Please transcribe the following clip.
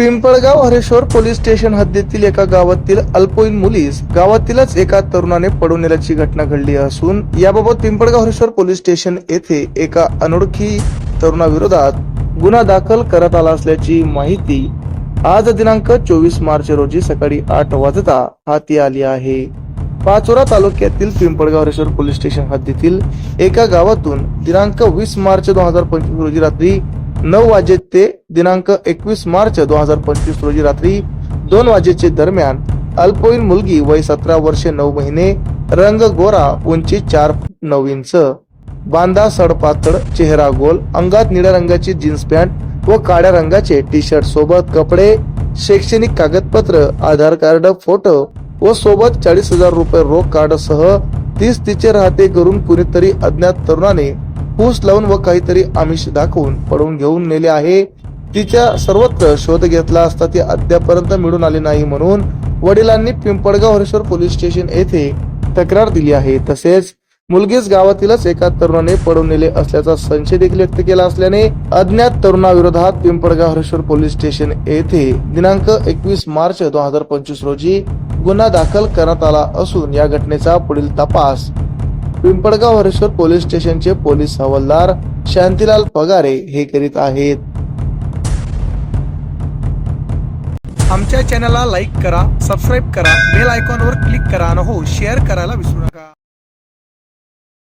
Pimpalgaon Hareshwar police station हद्दीतील एका गावातील अल्पवयीन मुलीस गावातीलच एका तरुणाने पडून नेल्याची घटना घडली असून याबाबत पिंपळगाव हरेश्वर पोलीस स्टेशन येथे एका अनोळखी तरुणाविरोधात गुन्हा दाखल करत आला असल्याची माहिती आज दिनांक चोवीस मार्च रोजी सकाळी आठ वाजता हाती आली आहे. पाचोरा तालुक्यातील पिंपळगाव हरेश्वर पोलीस स्टेशन हद्दीतील एका गावातून दिनांक वीस मार्च दोन हजार पंचवीस रोजी रात्री नऊ वाजे ते दिनांक एकवीस मार्च दोन हजार पंचवीस रोजी रात्री दोन वाजेचे दरम्यान अल्पवयीन मुलगी वय सतरा वर्षे नऊ महिने रंग गोरा उंची चार नऊ इंच बांधा सडपातळ चेहरा गोल अंगात निळ्या रंगाची जीन्स पॅन्ट व काळ्या रंगाचे टी शर्ट सोबत कपडे शैक्षणिक कागदपत्र आधार कार्ड फोटो व सोबत चाळीस हजार रुपये रोख कार्ड सह तीस तिचे राहते करून कुणीतरी अज्ञात तरुणाने फूस लावून व काहीतरी आमिष दाखवून पडून घेऊन नेले आहे. तिच्या सर्वत्र शोध घेतला असता ती अद्यापर्यंत मिळून आली नाही म्हणून वडिलांनी पिंपळगाव हरेश्वर पोलीस स्टेशन येथे तक्रार दिली आहे. तसेच मुलगीच गावातीलच एका तरुणाने पडून नेले असल्याचा संशय देखील व्यक्त केला असल्याने अज्ञात तरुणाविरोधात पिंपळगाव हरेश्वर पोलीस स्टेशन येथे दिनांक एकवीस मार्च दोन हजार पंचवीस रोजी गुन्हा दाखल करण्यात आला असून या घटनेचा पुढील तपास पिंपळगाव हरेश्वर पोलीस स्टेशनचे पोलीस हवालदार शांतीलाल पगारे हे करीत आहेत. आमच्या चॅनलला लाईक करा सबस्क्राईब करा बेल आयकॉनवर क्लिक करा आणि हो शेअर करायला विसरू नका.